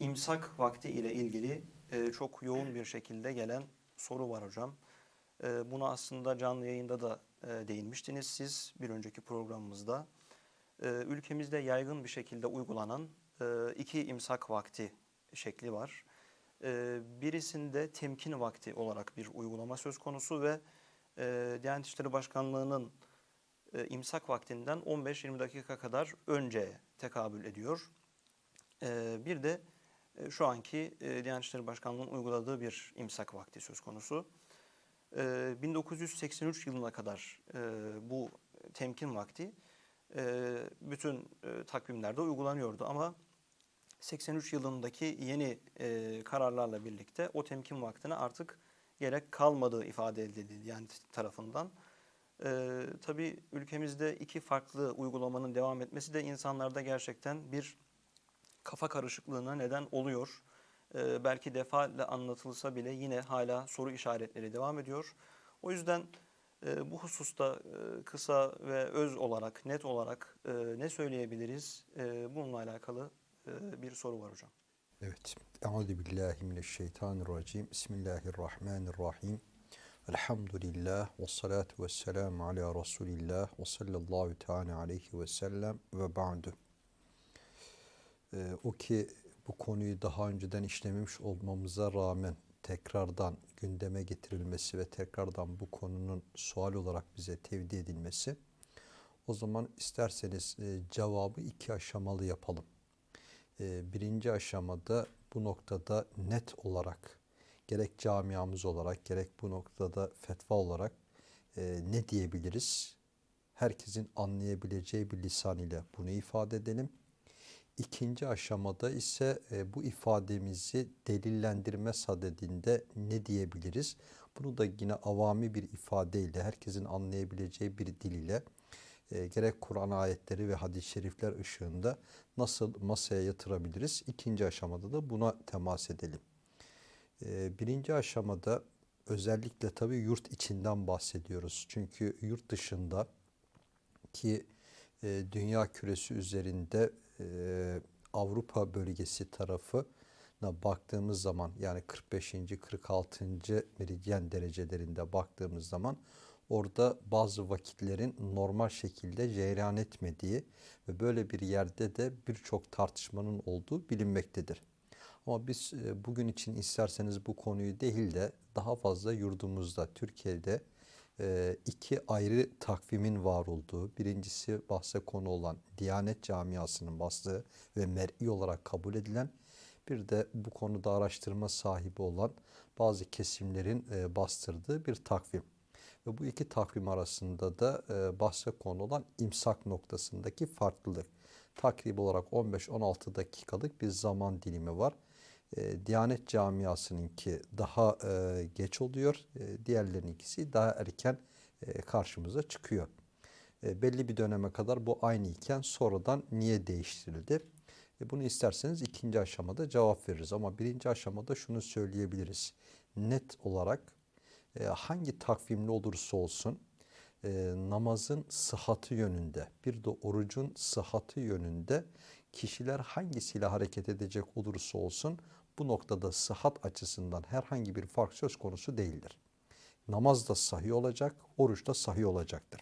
imsak vakti ile ilgili e, çok yoğun bir şekilde gelen soru var hocam. E, buna aslında canlı yayında da e, değinmiştiniz siz bir önceki programımızda. E, ülkemizde yaygın bir şekilde uygulanan e, iki imsak vakti şekli var. E, birisinde temkin vakti olarak bir uygulama söz konusu ve e, Diyanet İşleri Başkanlığı'nın e, imsak vaktinden 15-20 dakika kadar önce tekabül ediyor. E, bir de şu anki e, Diyanet İşleri Başkanlığı'nın uyguladığı bir imsak vakti söz konusu. E, 1983 yılına kadar e, bu temkin vakti e, bütün e, takvimlerde uygulanıyordu ama 83 yılındaki yeni e, kararlarla birlikte o temkin vaktine artık gerek kalmadığı ifade edildi Diyanet tarafından. E, tabii ülkemizde iki farklı uygulamanın devam etmesi de insanlarda gerçekten bir kafa karışıklığına neden oluyor. E, belki defaatle anlatılsa bile yine hala soru işaretleri devam ediyor. O yüzden e, bu hususta e, kısa ve öz olarak, net olarak e, ne söyleyebiliriz? E, bununla alakalı e, bir soru var hocam. Evet. Euzu billahi mineşşeytanirracim. Bismillahirrahmanirrahim. Elhamdülillah ve salatu ve selamu ala Resulillah ve sallallahu teala aleyhi ve sellem ve ba'du. Ee, o ki bu konuyu daha önceden işlememiş olmamıza rağmen tekrardan gündeme getirilmesi ve tekrardan bu konunun sual olarak bize tevdi edilmesi o zaman isterseniz e, cevabı iki aşamalı yapalım. E, birinci aşamada bu noktada net olarak gerek camiamız olarak gerek bu noktada fetva olarak e, ne diyebiliriz? Herkesin anlayabileceği bir lisan ile bunu ifade edelim. İkinci aşamada ise e, bu ifademizi delillendirme sadedinde ne diyebiliriz? Bunu da yine avami bir ifadeyle, herkesin anlayabileceği bir dil ile e, gerek Kur'an ayetleri ve hadis-i şerifler ışığında nasıl masaya yatırabiliriz? İkinci aşamada da buna temas edelim. E, birinci aşamada özellikle tabii yurt içinden bahsediyoruz. Çünkü yurt dışında ki dünya küresi üzerinde e, Avrupa bölgesi tarafına baktığımız zaman yani 45. 46. meridyen derecelerinde baktığımız zaman orada bazı vakitlerin normal şekilde cereyan etmediği ve böyle bir yerde de birçok tartışmanın olduğu bilinmektedir. Ama biz e, bugün için isterseniz bu konuyu değil de daha fazla yurdumuzda, Türkiye'de iki ayrı takvimin var olduğu, birincisi bahse konu olan Diyanet Camiası'nın bastığı ve mer'i olarak kabul edilen, bir de bu konuda araştırma sahibi olan bazı kesimlerin e, bastırdığı bir takvim. Ve bu iki takvim arasında da e, bahse konu olan imsak noktasındaki farklılık. Takrib olarak 15-16 dakikalık bir zaman dilimi var. E, Diyanet camiasınınki daha e, geç oluyor. E, diğerlerinkisi daha erken e, karşımıza çıkıyor. E, belli bir döneme kadar bu aynı iken sonradan niye değiştirildi? E, bunu isterseniz ikinci aşamada cevap veririz. Ama birinci aşamada şunu söyleyebiliriz. Net olarak e, hangi takvimli olursa olsun e, namazın sıhhatı yönünde bir de orucun sıhhatı yönünde kişiler hangisiyle hareket edecek olursa olsun bu noktada sıhhat açısından herhangi bir fark söz konusu değildir. Namaz da sahih olacak, oruç da sahih olacaktır.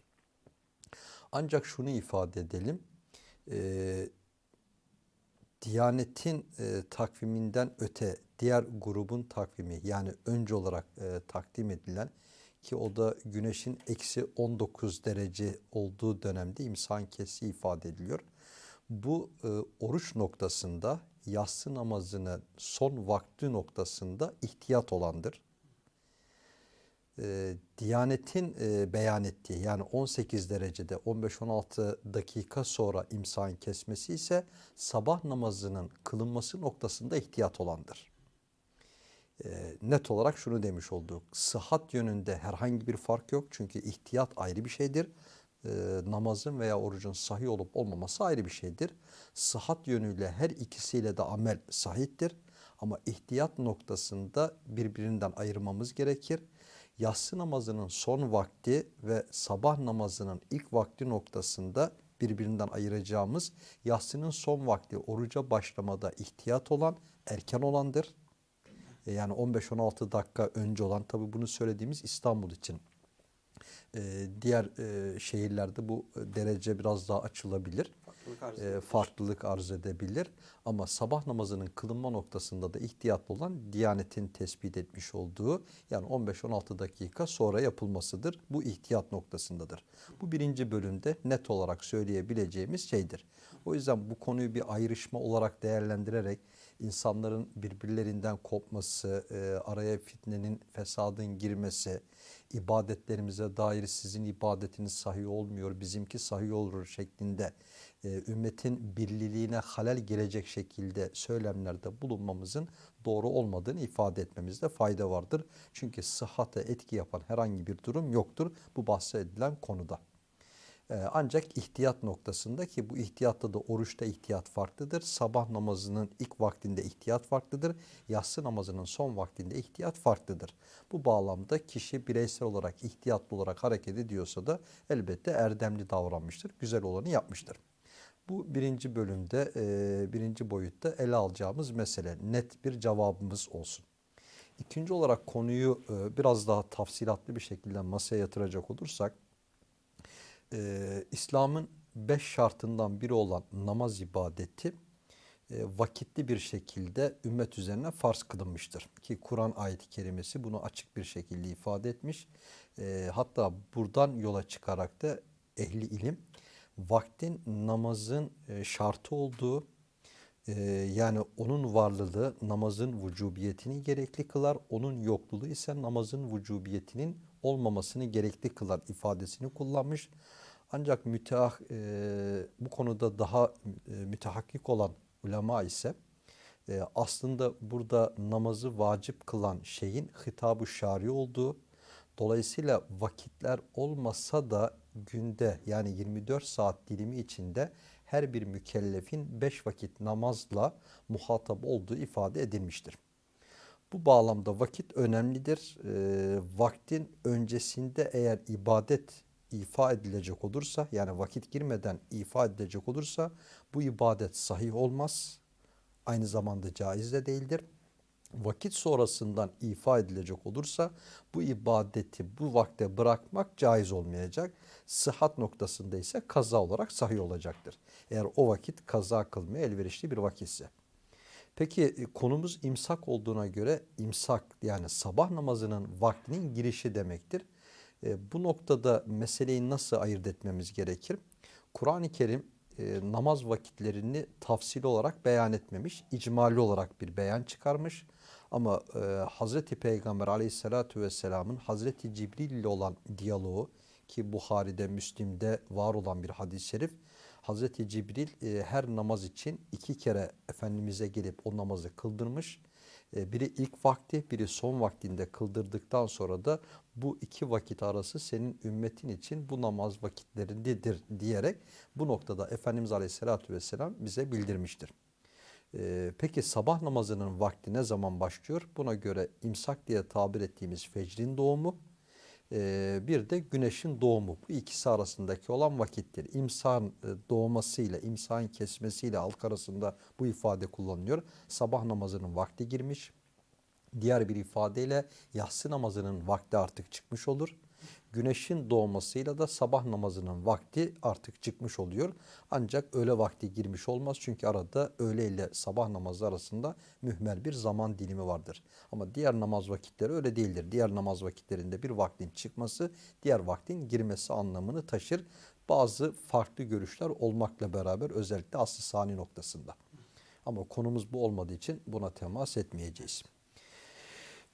Ancak şunu ifade edelim, e, Diyanetin e, takviminden öte diğer grubun takvimi yani önce olarak e, takdim edilen ki o da güneşin eksi 19 derece olduğu dönemde imsan kesi ifade ediliyor. Bu e, oruç noktasında yatsı namazının son vakti noktasında ihtiyat olandır. E, Diyanetin e, beyan ettiği yani 18 derecede 15-16 dakika sonra imsan kesmesi ise sabah namazının kılınması noktasında ihtiyat olandır. E, net olarak şunu demiş olduk. Sıhhat yönünde herhangi bir fark yok çünkü ihtiyat ayrı bir şeydir e, namazın veya orucun sahih olup olmaması ayrı bir şeydir. Sıhhat yönüyle her ikisiyle de amel sahiptir. Ama ihtiyat noktasında birbirinden ayırmamız gerekir. Yatsı namazının son vakti ve sabah namazının ilk vakti noktasında birbirinden ayıracağımız yatsının son vakti oruca başlamada ihtiyat olan erken olandır. E, Yani 15-16 dakika önce olan tabi bunu söylediğimiz İstanbul için. E, diğer e, şehirlerde bu derece biraz daha açılabilir. Farklılık arz E, farklılık arz edebilir. Ama sabah namazının kılınma noktasında da ihtiyatlı olan Diyanet'in tespit etmiş olduğu yani 15-16 dakika sonra yapılmasıdır. Bu ihtiyat noktasındadır. Bu birinci bölümde net olarak söyleyebileceğimiz şeydir. O yüzden bu konuyu bir ayrışma olarak değerlendirerek insanların birbirlerinden kopması, e, araya fitnenin, fesadın girmesi, ibadetlerimize dair sizin ibadetiniz sahih olmuyor, bizimki sahih olur şeklinde e, ümmetin birliğine halel gelecek şekilde söylemlerde bulunmamızın doğru olmadığını ifade etmemizde fayda vardır. Çünkü sıhhate etki yapan herhangi bir durum yoktur bu bahsedilen konuda. Ee, Ancak ihtiyat noktasında ki bu ihtiyatta da oruçta ihtiyat farklıdır. Sabah namazının ilk vaktinde ihtiyat farklıdır. Yatsı namazının son vaktinde ihtiyat farklıdır. Bu bağlamda kişi bireysel olarak ihtiyatlı olarak hareket ediyorsa da elbette erdemli davranmıştır. Güzel olanı yapmıştır. Bu birinci bölümde, e, birinci boyutta ele alacağımız mesele net bir cevabımız olsun. İkinci olarak konuyu e, biraz daha tafsilatlı bir şekilde masaya yatıracak olursak, e, İslam'ın beş şartından biri olan namaz ibadeti e, vakitli bir şekilde ümmet üzerine farz kılınmıştır. Ki Kur'an ayeti kerimesi bunu açık bir şekilde ifade etmiş. E, hatta buradan yola çıkarak da ehli ilim vaktin namazın e, şartı olduğu e, yani onun varlığı namazın vücubiyetini gerekli kılar. Onun yokluğu ise namazın vücubiyetinin olmamasını gerekli kılar ifadesini kullanmış. Ancak müteah, e, bu konuda daha e, mütehakkik olan ulema ise e, aslında burada namazı vacip kılan şeyin hitabı şari olduğu, dolayısıyla vakitler olmasa da günde yani 24 saat dilimi içinde her bir mükellefin 5 vakit namazla muhatap olduğu ifade edilmiştir. Bu bağlamda vakit önemlidir. E, vaktin öncesinde eğer ibadet ifa edilecek olursa yani vakit girmeden ifa edilecek olursa bu ibadet sahih olmaz. Aynı zamanda caiz de değildir. Vakit sonrasından ifa edilecek olursa bu ibadeti bu vakte bırakmak caiz olmayacak. Sıhhat noktasında ise kaza olarak sahih olacaktır. Eğer o vakit kaza kılmaya elverişli bir vakitse. Peki e, konumuz imsak olduğuna göre imsak yani sabah namazının vaktinin girişi demektir. E, bu noktada meseleyi nasıl ayırt etmemiz gerekir? Kur'an-ı Kerim e, namaz vakitlerini tafsil olarak beyan etmemiş, icmali olarak bir beyan çıkarmış. Ama e, Hazreti Peygamber aleyhissalatu vesselamın Hazreti Cibril ile olan diyaloğu ki Buhari'de, Müslim'de var olan bir hadis-i şerif. Hazreti Cibril e, her namaz için iki kere Efendimiz'e gelip o namazı kıldırmış. E, biri ilk vakti, biri son vaktinde kıldırdıktan sonra da bu iki vakit arası senin ümmetin için bu namaz vakitlerindedir diyerek bu noktada Efendimiz Aleyhisselatü Vesselam bize bildirmiştir. Ee, peki sabah namazının vakti ne zaman başlıyor? Buna göre imsak diye tabir ettiğimiz fecrin doğumu, ee, bir de güneşin doğumu. Bu ikisi arasındaki olan vakittir. İmsağın e, doğmasıyla, imsağın kesmesiyle halk arasında bu ifade kullanılıyor. Sabah namazının vakti girmiş. Diğer bir ifadeyle yatsı namazının vakti artık çıkmış olur. Güneşin doğmasıyla da sabah namazının vakti artık çıkmış oluyor. Ancak öğle vakti girmiş olmaz çünkü arada öğle ile sabah namazı arasında mühmel bir zaman dilimi vardır. Ama diğer namaz vakitleri öyle değildir. Diğer namaz vakitlerinde bir vaktin çıkması diğer vaktin girmesi anlamını taşır. Bazı farklı görüşler olmakla beraber özellikle aslı sani noktasında. Ama konumuz bu olmadığı için buna temas etmeyeceğiz.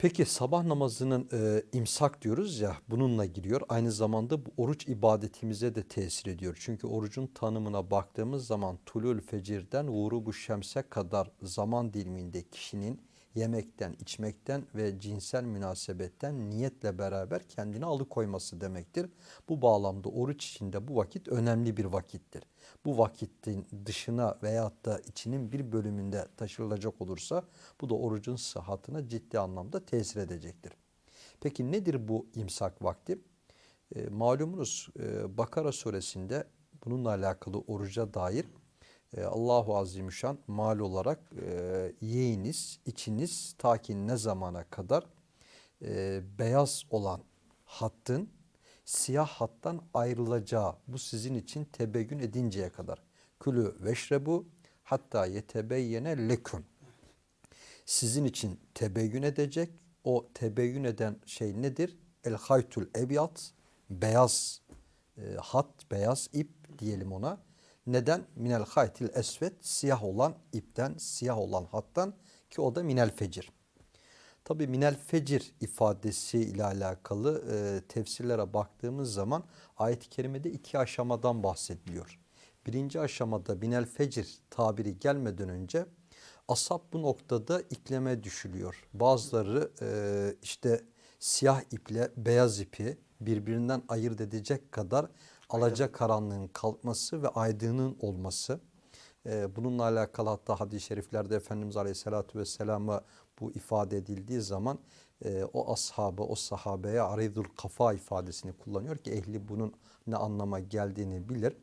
Peki sabah namazının e, imsak diyoruz ya bununla giriyor. Aynı zamanda bu oruç ibadetimize de tesir ediyor. Çünkü orucun tanımına baktığımız zaman tulul fecirden vurubu şemse kadar zaman diliminde kişinin yemekten, içmekten ve cinsel münasebetten niyetle beraber kendini alıkoyması demektir. Bu bağlamda oruç içinde bu vakit önemli bir vakittir. Bu vakitin dışına veyahut da içinin bir bölümünde taşırılacak olursa bu da orucun sıhhatine ciddi anlamda tesir edecektir. Peki nedir bu imsak vakti? E, malumunuz e, Bakara suresinde bununla alakalı oruca dair e, Allahu Azimüşşan mal olarak e, yiyiniz, içiniz ta ki ne zamana kadar e, beyaz olan hattın siyah hattan ayrılacağı bu sizin için tebeyyün edinceye kadar. Külü veşrebu hatta yetebeyyene leküm. Sizin için tebeyyün edecek. O tebeyyün eden şey nedir? El haytul ebyat beyaz e, hat, beyaz ip diyelim ona. Neden? Minel haytil esvet siyah olan ipten, siyah olan hattan ki o da minel fecir. Tabi minel fecir ifadesi ile alakalı e, tefsirlere baktığımız zaman ayet-i kerimede iki aşamadan bahsediliyor. Birinci aşamada minel fecir tabiri gelmeden önce asap bu noktada ikleme düşülüyor. Bazıları e, işte siyah iple beyaz ipi birbirinden ayırt edecek kadar alaca karanlığın kalkması ve aydının olması. Ee, bununla alakalı hatta hadis-i şeriflerde Efendimiz Aleyhisselatü Vesselam'a bu ifade edildiği zaman e, o ashabı, o sahabeye aridul kafa ifadesini kullanıyor ki ehli bunun ne anlama geldiğini bilir.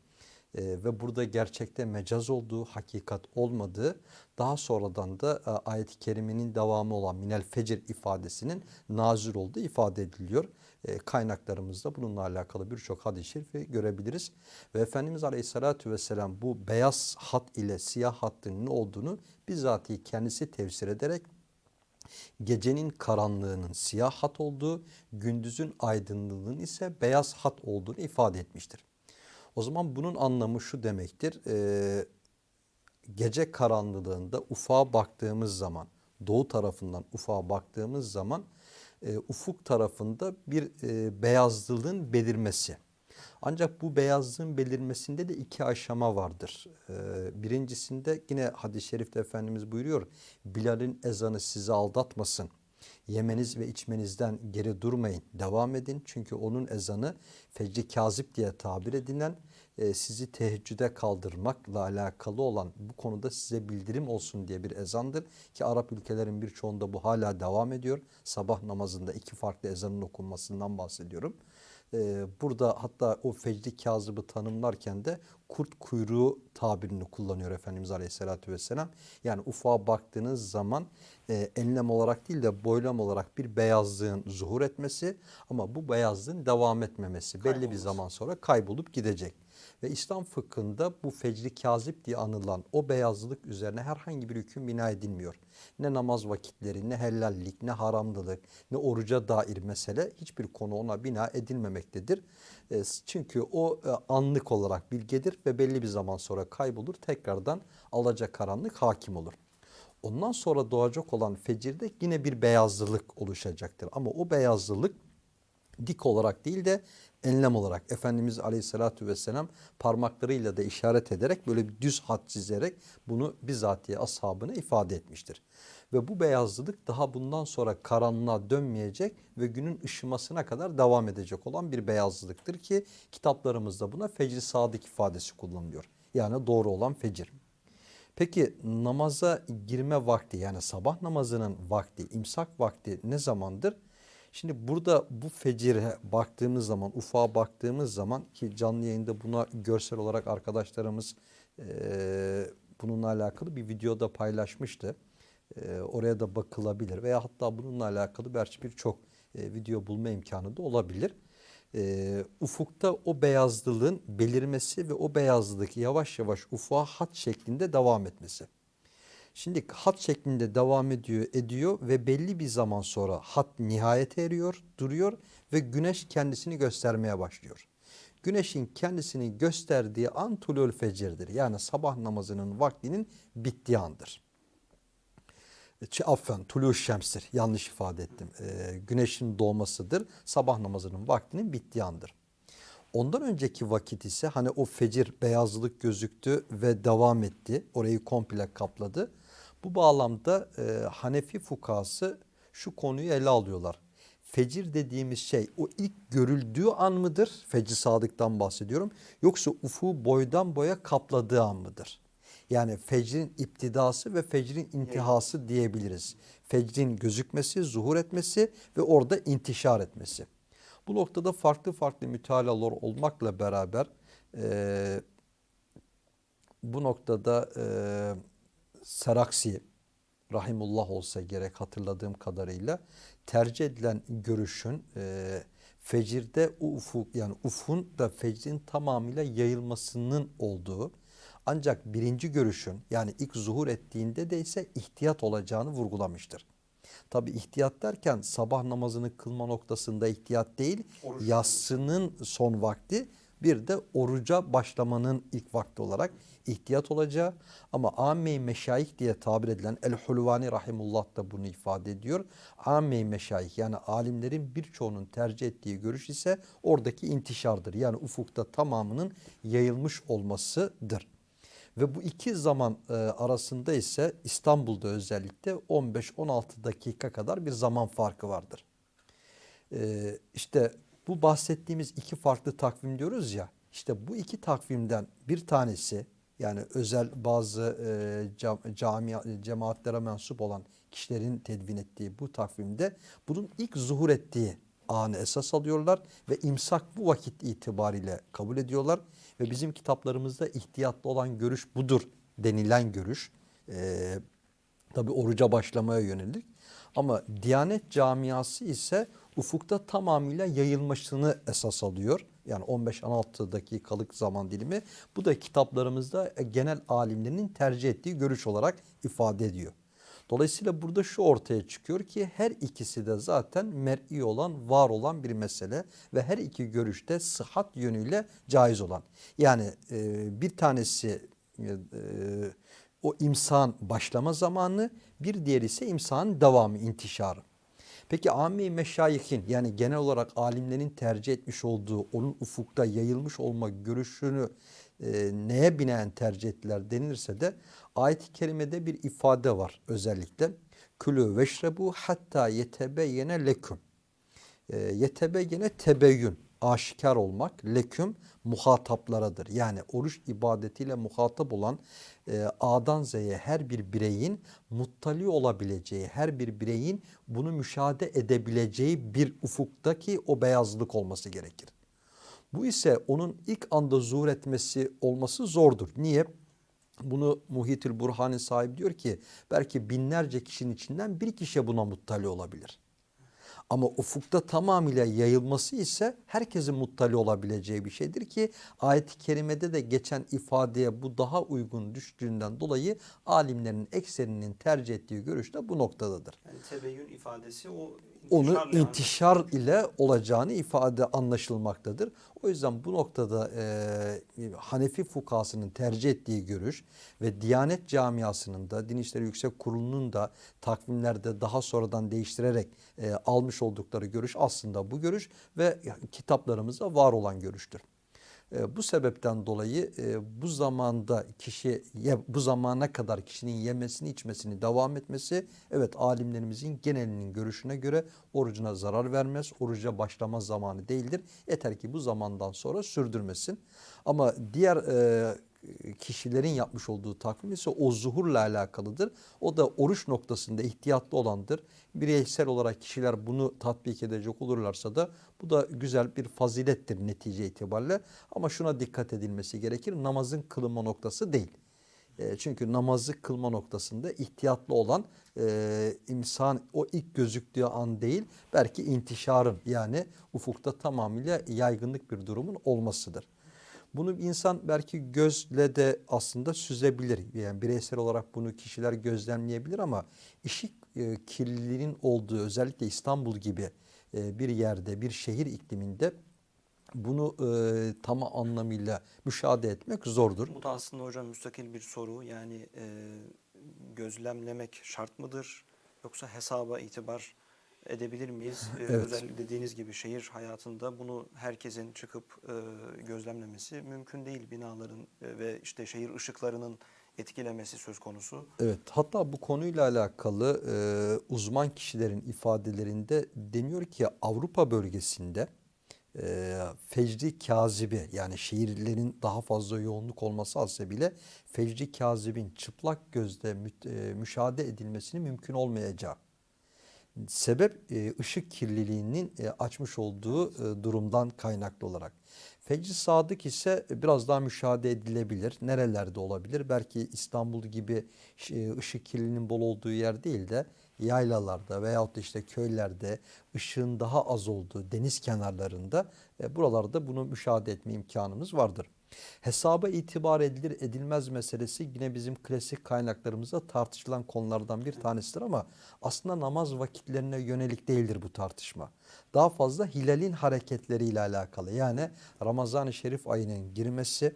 E, ve burada gerçekte mecaz olduğu, hakikat olmadığı daha sonradan da e, ayet-i kerimenin devamı olan minel fecir ifadesinin nazir olduğu ifade ediliyor. E, kaynaklarımızda bununla alakalı birçok hadis-i şerifi görebiliriz. Ve Efendimiz Aleyhisselatü Vesselam bu beyaz hat ile siyah hattın ne olduğunu bizzatihi kendisi tefsir ederek gecenin karanlığının siyah hat olduğu, gündüzün aydınlığının ise beyaz hat olduğunu ifade etmiştir. O zaman bunun anlamı şu demektir. E, gece karanlığında ufağa baktığımız zaman, doğu tarafından ufağa baktığımız zaman e, ufuk tarafında bir e, beyazlığın belirmesi. Ancak bu beyazlığın belirmesinde de iki aşama vardır. E, birincisinde yine hadis-i şerifte Efendimiz buyuruyor. Bilal'in ezanı sizi aldatmasın. Yemeniz ve içmenizden geri durmayın. Devam edin. Çünkü onun ezanı fecri kazip diye tabir edilen e, sizi teheccüde kaldırmakla alakalı olan bu konuda size bildirim olsun diye bir ezandır. Ki Arap ülkelerin birçoğunda bu hala devam ediyor. Sabah namazında iki farklı ezanın okunmasından bahsediyorum. E, burada hatta o fecri kazıbı tanımlarken de kurt kuyruğu tabirini kullanıyor Efendimiz Aleyhisselatü Vesselam. Yani ufağa baktığınız zaman e, enlem olarak değil de boylam olarak bir beyazlığın zuhur etmesi ama bu beyazlığın devam etmemesi belli bir Kaybolması. zaman sonra kaybolup gidecek. Ve İslam fıkhında bu fecri kazip diye anılan o beyazlılık üzerine herhangi bir hüküm bina edilmiyor. Ne namaz vakitleri, ne helallik, ne haramlılık, ne oruca dair mesele hiçbir konu ona bina edilmemektedir. E, Çünkü o e, anlık olarak bilgedir ve belli bir zaman sonra kaybolur. Tekrardan alacakaranlık hakim olur. Ondan sonra doğacak olan fecirde yine bir beyazlılık oluşacaktır. Ama o beyazlılık dik olarak değil de enlem olarak Efendimiz Aleyhisselatü Vesselam parmaklarıyla da işaret ederek böyle bir düz hat çizerek bunu bizatihi ashabına ifade etmiştir. Ve bu beyazlılık daha bundan sonra karanlığa dönmeyecek ve günün ışımasına kadar devam edecek olan bir beyazlılıktır ki kitaplarımızda buna fecr sadık ifadesi kullanılıyor. Yani doğru olan fecir. Peki namaza girme vakti yani sabah namazının vakti, imsak vakti ne zamandır? Şimdi burada bu fecire baktığımız zaman, ufağa baktığımız zaman ki canlı yayında buna görsel olarak arkadaşlarımız e, bununla alakalı bir videoda paylaşmıştı. E, oraya da bakılabilir veya hatta bununla alakalı belki birçok e, video bulma imkanı da olabilir. E, ufukta o beyazlığın belirmesi ve o beyazlık yavaş yavaş ufuğa hat şeklinde devam etmesi. Şimdi hat şeklinde devam ediyor, ediyor ve belli bir zaman sonra hat nihayete eriyor, duruyor ve güneş kendisini göstermeye başlıyor. Güneşin kendisini gösterdiği an tulul fecirdir. Yani sabah namazının vaktinin bittiği andır. Ç- Affen, tulû şemstir. Yanlış ifade ettim. Ee, güneşin doğmasıdır. Sabah namazının vaktinin bittiği andır. Ondan önceki vakit ise hani o fecir beyazlık gözüktü ve devam etti. Orayı komple kapladı. Bu bağlamda e, Hanefi fukası şu konuyu ele alıyorlar. Fecir dediğimiz şey o ilk görüldüğü an mıdır? Fecr sadıktan bahsediyorum. Yoksa ufuğu boydan boya kapladığı an mıdır? Yani fecrin iptidası ve fecrin intihası diyebiliriz. Fecrin gözükmesi, zuhur etmesi ve orada intişar etmesi. Bu noktada farklı farklı mütalalar olmakla beraber e, bu noktada e, Seraksi rahimullah olsa gerek hatırladığım kadarıyla tercih edilen görüşün e, fecirde ufuk yani ufun da fecrin tamamıyla yayılmasının olduğu ancak birinci görüşün yani ilk zuhur ettiğinde de ise ihtiyat olacağını vurgulamıştır. Tabi ihtiyat derken sabah namazını kılma noktasında ihtiyat değil, Oruç. yatsının son vakti bir de oruca başlamanın ilk vakti olarak ihtiyat olacağı ama âme-i meşayih diye tabir edilen El-Hulvani Rahimullah da bunu ifade ediyor. Âme-i meşayih yani alimlerin birçoğunun tercih ettiği görüş ise oradaki intişardır. Yani ufukta tamamının yayılmış olmasıdır. Ve bu iki zaman e, arasında ise İstanbul'da özellikle 15-16 dakika kadar bir zaman farkı vardır. E, işte bu bahsettiğimiz iki farklı takvim diyoruz ya. İşte bu iki takvimden bir tanesi yani özel bazı e, cam, camia, cemaatlere mensup olan kişilerin tedvin ettiği bu takvimde bunun ilk zuhur ettiği anı esas alıyorlar ve imsak bu vakit itibariyle kabul ediyorlar ve bizim kitaplarımızda ihtiyatlı olan görüş budur denilen görüş. E, tabi oruca başlamaya yönelik ama Diyanet camiası ise ufukta tamamıyla yayılmasını esas alıyor. Yani 15-16 dakikalık zaman dilimi. Bu da kitaplarımızda genel alimlerin tercih ettiği görüş olarak ifade ediyor. Dolayısıyla burada şu ortaya çıkıyor ki her ikisi de zaten mer'i olan, var olan bir mesele ve her iki görüşte sıhhat yönüyle caiz olan. Yani e, bir tanesi e, o imsan başlama zamanı, bir diğeri ise imsanın devamı, intişarı. Peki âmi meşayihin yani genel olarak alimlerin tercih etmiş olduğu onun ufukta yayılmış olma görüşünü e, neye binaen tercih ettiler denilirse de ayet-i kerimede bir ifade var özellikle. Külü veşrebu hatta yetebeyyene leküm. E, yetebeyyene tebeyyün aşikar olmak leküm muhataplarıdır. Yani oruç ibadetiyle muhatap olan e, A'dan Z'ye her bir bireyin muttali olabileceği, her bir bireyin bunu müşahede edebileceği bir ufuktaki o beyazlık olması gerekir. Bu ise onun ilk anda zuhur etmesi olması zordur. Niye? Bunu Muhitül Burhan'ın sahibi diyor ki belki binlerce kişinin içinden bir kişi buna muttali olabilir. Ama ufukta tamamıyla yayılması ise herkesin muttali olabileceği bir şeydir ki ayet-i kerimede de geçen ifadeye bu daha uygun düştüğünden dolayı alimlerin ekserinin tercih ettiği görüş de bu noktadadır. Yani tebeyyün ifadesi o Onu intişar ile olacağını ifade anlaşılmaktadır. O yüzden bu noktada e, Hanefi fukasının tercih ettiği görüş ve Diyanet camiasının da Din İşleri Yüksek Kurulu'nun da takvimlerde daha sonradan değiştirerek e, almış oldukları görüş aslında bu görüş ve kitaplarımızda var olan görüştür. E, bu sebepten dolayı e, bu zamanda kişi ye, bu zamana kadar kişinin yemesini içmesini devam etmesi evet alimlerimizin genelinin görüşüne göre orucuna zarar vermez. Oruca başlama zamanı değildir. Yeter ki bu zamandan sonra sürdürmesin. Ama diğer e, kişilerin yapmış olduğu takvim ise o zuhurla alakalıdır. O da oruç noktasında ihtiyatlı olandır. Bireysel olarak kişiler bunu tatbik edecek olurlarsa da bu da güzel bir fazilettir netice itibariyle. Ama şuna dikkat edilmesi gerekir. Namazın kılınma noktası değil. E, çünkü namazı kılma noktasında ihtiyatlı olan e, insan o ilk gözüktüğü an değil belki intişarın yani ufukta tamamıyla yaygınlık bir durumun olmasıdır. Bunu insan belki gözle de aslında süzebilir. Yani bireysel olarak bunu kişiler gözlemleyebilir ama işi e, kirliliğinin olduğu özellikle İstanbul gibi e, bir yerde, bir şehir ikliminde bunu e, tam anlamıyla müşahede etmek zordur. Bu da aslında hocam müstakil bir soru. Yani e, gözlemlemek şart mıdır? Yoksa hesaba itibar edebilir miyiz? E, Evet. Özellikle dediğiniz gibi şehir hayatında bunu herkesin çıkıp e, gözlemlemesi mümkün değil. Binaların e, ve işte şehir ışıklarının etkilemesi söz konusu. Evet hatta bu konuyla alakalı e, uzman kişilerin ifadelerinde deniyor ki Avrupa bölgesinde e, fecri kazibi yani şehirlerin daha fazla yoğunluk olması hasebiyle fecri kazibin çıplak gözle mü, e, müşahede edilmesinin mümkün olmayacağı Sebep e, ışık kirliliğinin e, açmış olduğu e, durumdan kaynaklı olarak. Fecr sadık ise biraz daha müşahede edilebilir. Nerelerde olabilir? Belki İstanbul gibi ışık kirliliğinin bol olduğu yer değil de yaylalarda veyahut işte köylerde ışığın daha az olduğu deniz kenarlarında buralarda bunu müşahede etme imkanımız vardır. Hesaba itibar edilir edilmez meselesi yine bizim klasik kaynaklarımızda tartışılan konulardan bir tanesidir ama aslında namaz vakitlerine yönelik değildir bu tartışma. Daha fazla hilalin hareketleriyle alakalı yani Ramazan-ı Şerif ayının girmesi,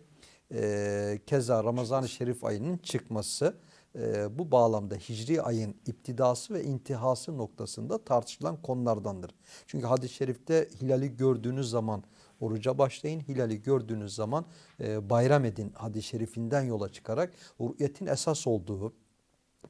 e, keza Ramazan-ı Şerif ayının çıkması e, bu bağlamda hicri ayın iptidası ve intihası noktasında tartışılan konulardandır. Çünkü hadis-i şerifte hilali gördüğünüz zaman oruca başlayın, hilali gördüğünüz zaman e, bayram edin hadis-i şerifinden yola çıkarak ruhiyetin esas olduğu,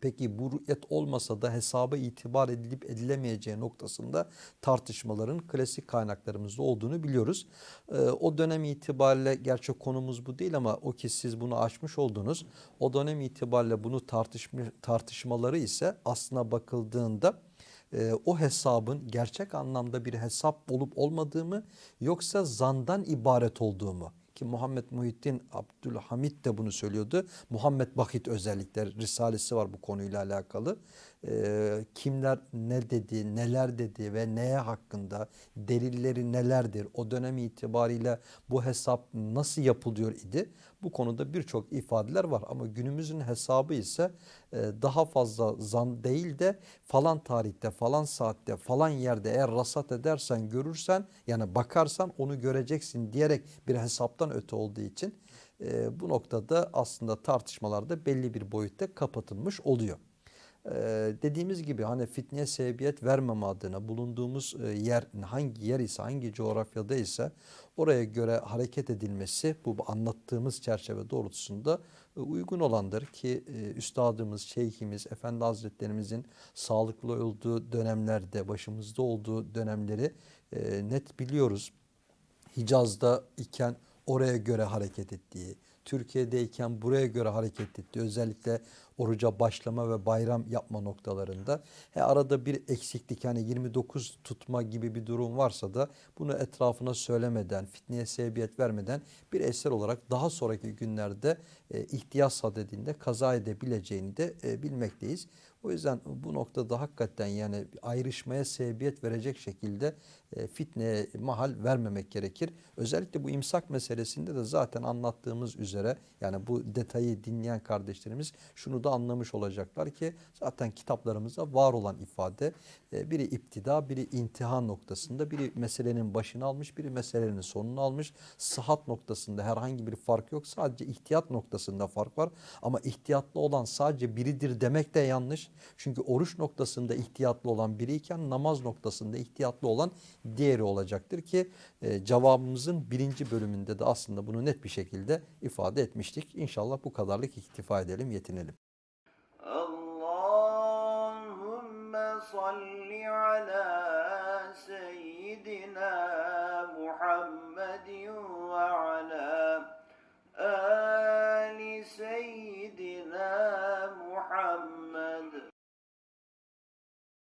Peki bu rü'yet olmasa da hesaba itibar edilip edilemeyeceği noktasında tartışmaların klasik kaynaklarımızda olduğunu biliyoruz. Ee, o dönem itibariyle gerçek konumuz bu değil ama o ki siz bunu açmış oldunuz. O dönem itibariyle bunu tartışma, tartışmaları ise aslına bakıldığında e, o hesabın gerçek anlamda bir hesap olup olmadığı mı yoksa zandan ibaret olduğu mu? Ki Muhammed Muhittin Abdülhamit de bunu söylüyordu. Muhammed Bakit özellikle risalesi var bu konuyla alakalı. Ee, kimler ne dedi, neler dedi ve neye hakkında, delilleri nelerdir, o dönem itibariyle bu hesap nasıl yapılıyor idi? Bu konuda birçok ifadeler var ama günümüzün hesabı ise e, daha fazla zan değil de falan tarihte, falan saatte, falan yerde eğer rasat edersen, görürsen yani bakarsan onu göreceksin diyerek bir hesaptan öte olduğu için e, bu noktada aslında tartışmalarda belli bir boyutta kapatılmış oluyor. Ee, dediğimiz gibi hani fitneye sebebiyet vermeme adına bulunduğumuz e, yer hangi yer ise hangi coğrafyada ise oraya göre hareket edilmesi bu anlattığımız çerçeve doğrultusunda e, uygun olandır ki e, üstadımız, şeyhimiz, efendi hazretlerimizin sağlıklı olduğu dönemlerde başımızda olduğu dönemleri net biliyoruz. Hicaz'da iken oraya göre hareket ettiği, Türkiye'deyken buraya göre hareket ettiği özellikle oruca başlama ve bayram yapma noktalarında. He arada bir eksiklik yani 29 tutma gibi bir durum varsa da bunu etrafına söylemeden, fitneye sebebiyet vermeden bir eser olarak daha sonraki günlerde e, ihtiyaç sadedinde kaza edebileceğini de e, bilmekteyiz. O yüzden bu noktada hakikaten yani ayrışmaya sebebiyet verecek şekilde e, fitneye mahal vermemek gerekir. Özellikle bu imsak meselesinde de zaten anlattığımız üzere yani bu detayı dinleyen kardeşlerimiz şunu da anlamış olacaklar ki zaten kitaplarımızda var olan ifade e, biri iptida biri intihan noktasında biri meselenin başını almış biri meselenin sonunu almış. Sıhhat noktasında herhangi bir fark yok sadece ihtiyat noktasında fark var ama ihtiyatlı olan sadece biridir demek de yanlış. Çünkü oruç noktasında ihtiyatlı olan biriyken namaz noktasında ihtiyatlı olan diğeri olacaktır ki e, cevabımızın birinci bölümünde de aslında bunu net bir şekilde ifade etmiştik. İnşallah bu kadarlık iktifa edelim, yetinelim. Allahümme salli ala seyyidina Muhammedin ve ala